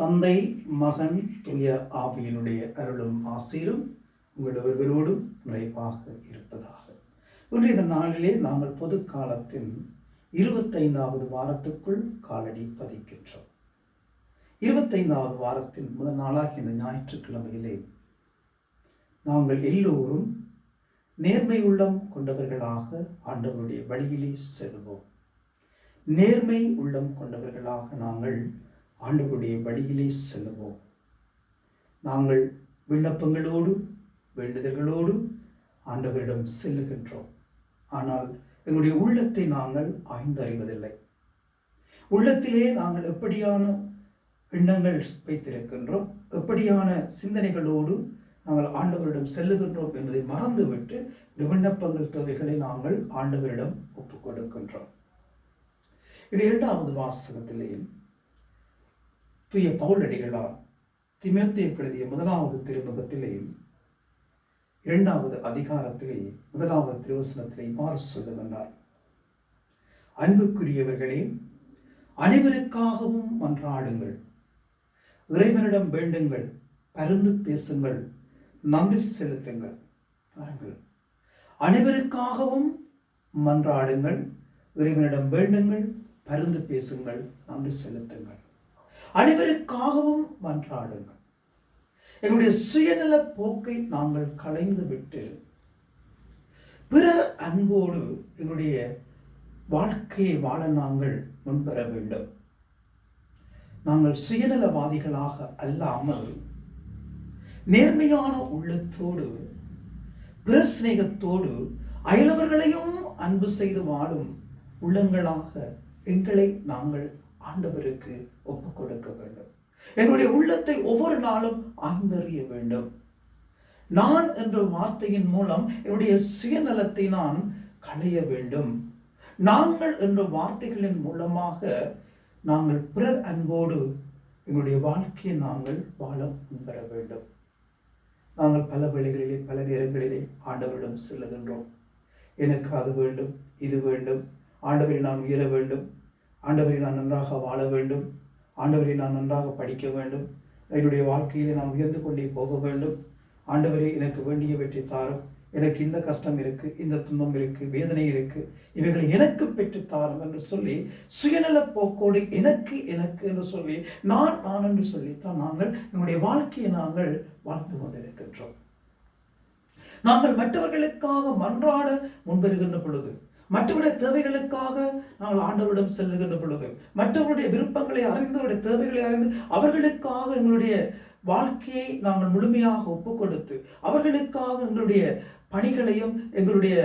தந்தை மகன் துய ஆவியினுடைய அருளும் ஆசீரும் உங்கள் ஒருவரோடும் நிறைவாக இருப்பதாக. இன்று இந்த நாளிலே நாங்கள் பொது காலத்தின் இருபத்தைந்தாவது வாரத்துக்குள் காலடி பதிக்கின்றோம். இருபத்தைந்தாவது வாரத்தின் முதல் நாளாக இந்த ஞாயிற்றுக்கிழமையிலே நாங்கள் எல்லோரும் நேர்மை உள்ளம் கொண்டவர்களாக ஆண்டவருடைய வழியிலே செல்வோம். நேர்மை உள்ளம் கொண்டவர்களாக நாங்கள் ஆண்டுகளுடைய வழியிலே செல்லுவோம். நாங்கள் விண்ணப்பங்களோடு வேண்டுதல்களோடு ஆண்டவரிடம் செல்லுகின்றோம். ஆனால் எங்களுடைய உள்ளத்தை நாங்கள் ஆய்ந்தறிவதில்லை. உள்ளத்திலே நாங்கள் எப்படியான எண்ணங்கள் வைத்திருக்கின்றோம் எப்படியான சிந்தனைகளோடு நாங்கள் ஆண்டவரிடம் செல்லுகின்றோம் என்பதை மறந்துவிட்டு இந்த விண்ணப்பங்கள் தேவைகளை நாங்கள் ஆண்டவரிடம் ஒப்புக் கொடுக்கின்றோம் இது இரண்டாவது வாசகத்திலேயும் தூய பவுலடிகளார் திமேத்திய எழுதிய முதலாவது திருமுகத்திலே இரண்டாவது அதிகாரத்திலே முதலாவது திருவசனத்திலே இவ்வாறு சொல்லுகின்றார். அன்புக்குரியவர்களே அனைவருக்காகவும் மன்றாடுங்கள். இறைவனிடம் வேண்டுங்கள் பருந்து பேசுங்கள் நன்றி செலுத்துங்கள். பாருங்கள். அனைவருக்காகவும் மன்றாடுங்கள் இறைவனிடம் வேண்டுங்கள் பருந்து பேசுங்கள் நன்றி செலுத்துங்கள். அனைவருக்காகவும் மன்றாடுங்கள். எங்களுடைய சுயநல போக்கை நாங்கள் கலைந்து விட்டு பிறர் அன்போடு எங்களுடைய வாழ்க்கையை வாழ நாங்கள் முன்வர வேண்டும். நாங்கள் சுயநலவாதிகளாக அல்லாமல் நேர்மையான உள்ளத்தோடு பிறர் சிநேகத்தோடு அயலவர்களையும் அன்பு செய்து வாழும் உள்ளங்களாக எங்களை நாங்கள் ஆண்டவருக்கு ஒப்பு கொடுக்க வேண்டும். என்னுடைய உள்ளத்தை ஒவ்வொரு நாளும் ஆய்ந்தறிய வேண்டும். நான் என்ற வார்த்தையின் மூலம் என்னுடைய சுயநலத்தை நான் களைய வேண்டும். நாங்கள் என்ற வார்த்தைகளின் மூலமாக நாங்கள் பிறர் அன்போடு எங்களுடைய வாழ்க்கையை நாங்கள் வாழ முன்வர வேண்டும். நாங்கள் பல வழிகளிலே பல நேரங்களிலே ஆண்டவரிடம் செல்லுகின்றோம். எனக்கு அது வேண்டும் இது வேண்டும். ஆண்டவரை நான் உயர வேண்டும். ஆண்டவரை நான் நன்றாக வாழ வேண்டும். ஆண்டவரை நான் நன்றாக படிக்க வேண்டும். என்னுடைய வாழ்க்கையில் நான் உயர்ந்து கொண்டே போக வேண்டும். ஆண்டவரே எனக்கு வேண்டியவற்றை தாரும். எனக்கு இந்த கஷ்டம் இருக்கு இந்த துன்பம் இருக்கு வேதனை இருக்கு. இவைகளை எனக்கு பெற்று தாரும் என்று சொல்லி சுயநல போக்கோடு எனக்கு எனக்கு என்று சொல்லி நான் நான் என்று சொல்லித்தான் நாங்கள் நம்முடைய வாழ்க்கையை நாங்கள் வாழ்ந்து கொண்டிருக்கின்றோம். நாங்கள் மற்றவர்களுக்காக மன்றாட முன்வருகின்ற பொழுது மற்றவருடைய தேவைகளுக்காக நாங்கள் ஆண்டவரிடம் செல்லுகின்ற பொழுது மற்றவருடைய விருப்பங்களை அறிந்து அவருடைய தேவைகளை அறிந்து அவர்களுக்காக எங்களுடைய வாழ்க்கையை நாங்கள் முழுமையாக ஒப்புக்கொடுத்து அவர்களுக்காக எங்களுடைய பணிகளையும் எங்களுடைய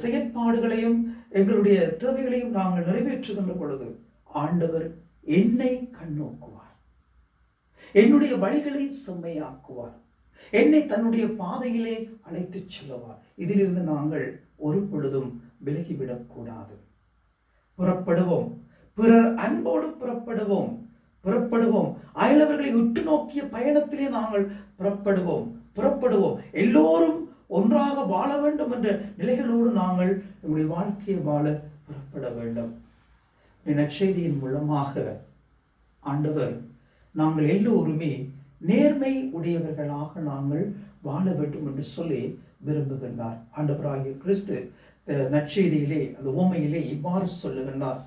செயற்பாடுகளையும் எங்களுடைய தேவைகளையும் நாங்கள் நிறைவேற்றுகின்ற பொழுது ஆண்டவர் என்னை கண்ணோக்குவார். என்னுடைய வழிகளை செம்மையாக்குவார். என்னை தன்னுடைய பாதையிலே அழைத்துச் செல்லுவார். இதிலிருந்து நாங்கள் ஒரு பொழுதும் விலகிவிடக்கூடாது. புறப்படுவோம். பிறர் அன்போடு புறப்படுவோம். புறப்படுவோம். அயலவர்களை உற்று நோக்கிய பயணத்திலே நாங்கள் புறப்படுவோம். புறப்படுவோம். எல்லோரும் ஒன்றாக வாழ வேண்டும் என்ற நிலைகளோடு நாங்கள் எங்களுடைய வாழ்க்கையை வாழ புறப்பட வேண்டும். நற்செய்தியின் மூலமாக ஆண்டவர் நாங்கள் எல்லோருமே நேர்மை உடையவர்களாக நாங்கள் வாழ வேண்டும் என்று சொல்லி விரும்புகின்றார். ஆண்டவராகிய கிறிஸ்து நற்செய்தியிலே அந்த ஓமையிலே இவ்வாறு சொல்லுகின்றார்.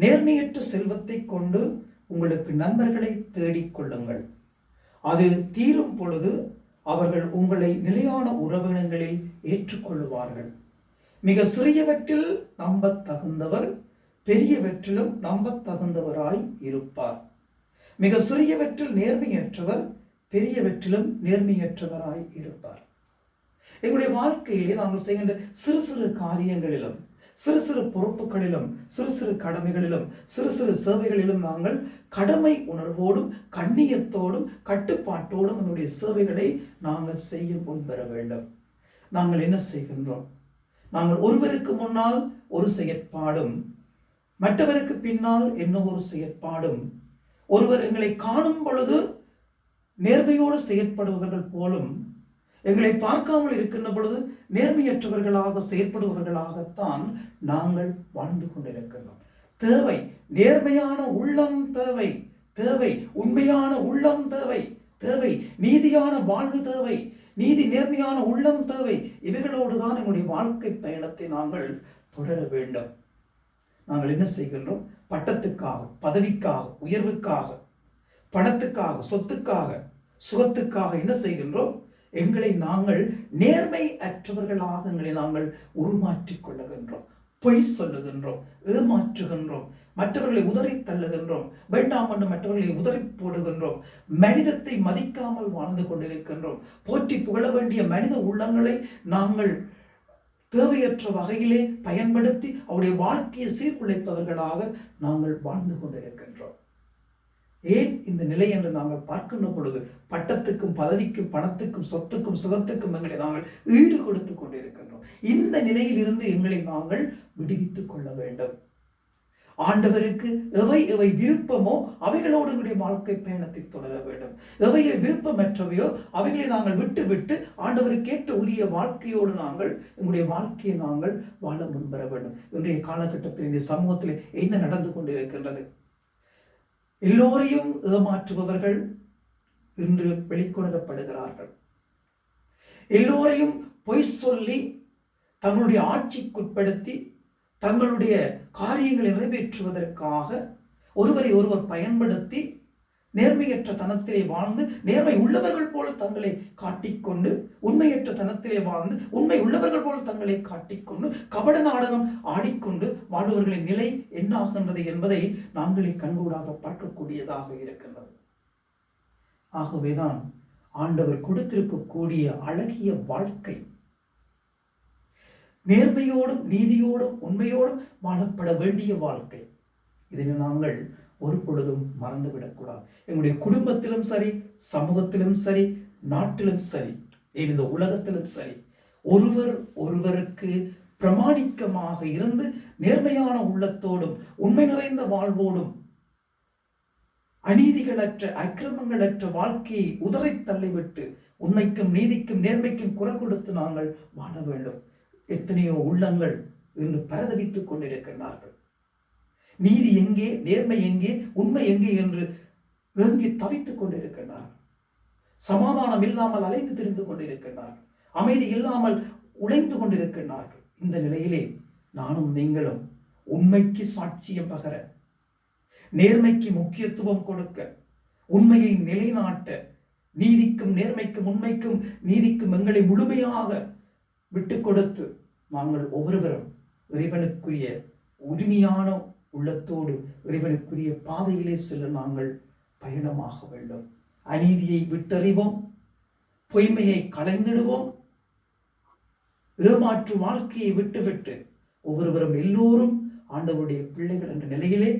நேர்மையற்ற செல்வத்தை கொண்டு உங்களுக்கு நண்பர்களை தேடிக் கொள்ளுங்கள். அது தீரும் பொழுது அவர்கள் உங்களை நிலையான உறவினங்களில் ஏற்றுக்கொள்ளுவார்கள் மிக சிறியவற்றில் நம்பத் தகுந்தவர் பெரியவற்றிலும் நம்ப தகுந்தவராய் இருப்பார். மிக சிறியவற்றில் நேர்மையற்றவர் பெரியவற்றிலும் நேர்மையற்றவராய் இருப்பார். எங்களுடைய வாழ்க்கையிலே நாங்கள் செய்கின்ற சிறு சிறு காரியங்களிலும் சிறு சிறு பொறுப்புகளிலும் சிறு சிறு கடமைகளிலும் சிறு சிறு சேவைகளிலும் நாங்கள் கடமை உணர்வோடும் கண்ணியத்தோடும் கட்டுப்பாட்டோடும் எங்களுடைய சேவைகளை நாங்கள் செய்ய முன்பெற வேண்டும். நாங்கள் என்ன செய்கின்றோம்? நாங்கள் ஒருவருக்கு முன்னால் ஒரு செயற்பாடும் மற்றவருக்கு பின்னால் என்ன ஒரு செயற்பாடும் ஒருவர் எங்களை காணும் பொழுது நேர்மையோடு செயற்படுபவர்கள் போலும் எங்களை பார்க்காமல் இருக்கின்ற பொழுது நேர்மையற்றவர்களாக செயற்படுபவர்களாகத்தான் நாங்கள் வாழ்ந்து கொண்டிருக்கின்றோம். தேவை நேர்மையான உள்ளம் தேவை. தேவை உண்மையான உள்ளம் தேவை. தேவை நீதியான வாழ்வு தேவை. நீதி நேர்மையான உள்ளம் தேவை. இவைகளோடு தான் எங்களுடைய வாழ்க்கை பயணத்தை நாங்கள் தொடர வேண்டும். நாங்கள் என்ன செய்கின்றோம்? பட்டத்துக்காக பதவிக்காக உயர்வுக்காக பணத்துக்காக சொத்துக்காக சுகத்துக்காக என்ன செய்கின்றோம்? எங்களை நாங்கள் நேர்மை அற்றவர்களாக எங்களை நாங்கள் உருமாற்றிக் கொள்ளுகின்றோம். பொய் சொல்லுகின்றோம் ஏமாற்றுகின்றோம் மற்றவர்களை உதறி தள்ளுகின்றோம் வேண்டாம் என்று மற்றவர்களை உதறி போடுகின்றோம். மனிதத்தை மதிக்காமல் வாழ்ந்து கொண்டிருக்கின்றோம். போற்றி புகழ வேண்டிய மனித உள்ளங்களை நாங்கள் தேவையற்ற வகையிலே பயன்படுத்தி அவருடைய வாழ்க்கையை சீர்குலைப்பவர்களாக நாங்கள் வாழ்ந்து கொண்டிருக்கின்றோம். ஏன் இந்த நிலை என்று நாங்கள் பார்க்கின்ற பொழுது பட்டத்துக்கும் பதவிக்கும் பணத்துக்கும் சொத்துக்கும் சுகத்துக்கும் எங்களை நாங்கள் ஈடு கொடுத்து கொண்டிருக்கின்றோம். இந்த நிலையிலிருந்து எங்களை நாங்கள் விடுவித்துக் கொள்ள வேண்டும். ஆண்டவருக்கு எவை எவை விருப்பமோ அவைகளோடு எங்களுடைய வாழ்க்கை பயணத்தை தொடர வேண்டும். எவைகள் விருப்பமற்றவையோ அவைகளை நாங்கள் விட்டு விட்டு ஆண்டவருக்கு ஏற்ற உரிய வாழ்க்கையோடு நாங்கள் எங்களுடைய வாழ்க்கையை நாங்கள் வாழ முன்வர வேண்டும். இன்றைய காலகட்டத்தில் இந்த சமூகத்தில் என்ன நடந்து கொண்டிருக்கின்றது? எல்லோரையும் ஏமாற்றுபவர்கள் இன்று வெளிக்கொணரப்படுகிறார்கள். எல்லோரையும் பொய் சொல்லி தங்களுடைய ஆட்சிக்குட்படுத்தி தங்களுடைய காரியங்களை நிறைவேற்றுவதற்காக ஒருவரை ஒருவர் பயன்படுத்தி நேர்மையற்ற தனத்திலே வாழ்ந்து நேர்மை உள்ளவர்கள் போல தங்களை காட்டிக்கொண்டு உண்மையற்ற தனத்திலே வாழ்ந்து உண்மை உள்ளவர்கள் போல தங்களை காட்டிக்கொண்டு கபட நாடகம் ஆடிக்கொண்டு வாழ்பவர்களின் நிலை என்னாகின்றது என்பதை நாங்களே கண்கூடாக பார்க்கக்கூடியதாக இருக்கின்றது. ஆகவேதான் ஆண்டவர் கொடுத்திருக்கக்கூடிய அழகிய வாழ்க்கை நேர்மையோடும் நீதியோடும் உண்மையோடும் வாழப்பட வேண்டிய வாழ்க்கை. இதனை நாங்கள் ஒரு பொழுதும் மறந்துவிடக்கூடாது. எங்களுடைய குடும்பத்திலும் சரி சமூகத்திலும் சரி நாட்டிலும் சரி இந்த உலகத்திலும் சரி ஒருவர் ஒருவருக்கு பிரமாணிக்கமாக இருந்து நேர்மையான உள்ளத்தோடும் உண்மை நிறைந்த வாழ்வோடும் அநீதிகளற்ற அக்கிரமங்களற்ற வாழ்க்கையை உதறை தள்ளிவிட்டு உண்மைக்கும் நீதிக்கும் நேர்மைக்கும் குரல் கொடுத்து நாங்கள் வாழ வேண்டும். எத்தனையோ உள்ளங்கள் இன்று பரதவித்துக் கொண்டிருக்கின்றார்கள். நீதி எங்கே நேர்மை எங்கே உண்மை எங்கே என்று ஏங்கி தவித்துக் கொண்டிருக்கின்றார்கள் சமாதானம் இல்லாமல் அலைந்து திரிந்து கொண்டிருக்கின்றார்கள் அமைதி இல்லாமல் உழைந்து கொண்டிருக்கின்றார்கள். இந்த நிலையிலே நானும் நீங்களும் உண்மைக்கு சாட்சியம் பகர நேர்மைக்கு முக்கியத்துவம் கொடுக்க உண்மையை நிலைநாட்ட நீதிக்கும் நேர்மைக்கும் உண்மைக்கும் நீதிக்கும் எங்களை முழுமையாக விட்டு கொடுத்து நாங்கள் ஒவ்வொருவரும் இறைவனுக்குரிய உரிமையான உள்ளத்தோடு இறைவனுக்குரிய பாதையிலே செல்ல நாங்கள் பயணமாக வேண்டும். அநீதியை விட்டறிவோம் பொய்மையை களைந்திடுவோம். ஏமாற்று வாழ்க்கையை விட்டுவிட்டு ஒவ்வொருவரும் எல்லோரும் ஆண்டவருடைய பிள்ளைகள் என்ற நிலையிலே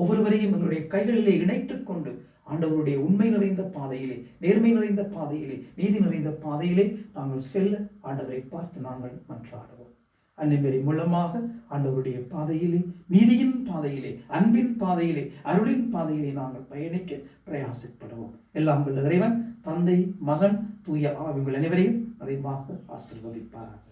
ஒவ்வொருவரையும் எங்களுடைய கைகளிலே இணைத்துக் கொண்டு ஆண்டவருடைய உண்மை நிறைந்த பாதையிலே நேர்மை நிறைந்த பாதையிலே நீதி நிறைந்த பாதையிலே நாங்கள் செல்ல ஆண்டவரை பார்த்து நாங்கள் மன்றாடுவோம். அன்னைமேரி மூலமாக ஆண்டவருடைய பாதையிலே நீதியின் பாதையிலே அன்பின் பாதையிலே அருளின் பாதையிலே நாங்கள் பயணிக்க பிரயாசப்படுவோம். எல்லாம் வல்ல இறைவன் தந்தை மகன் தூய ஆவிகள் அனைவரையும் நிறைவாக ஆசிர்வதிப்பார்கள்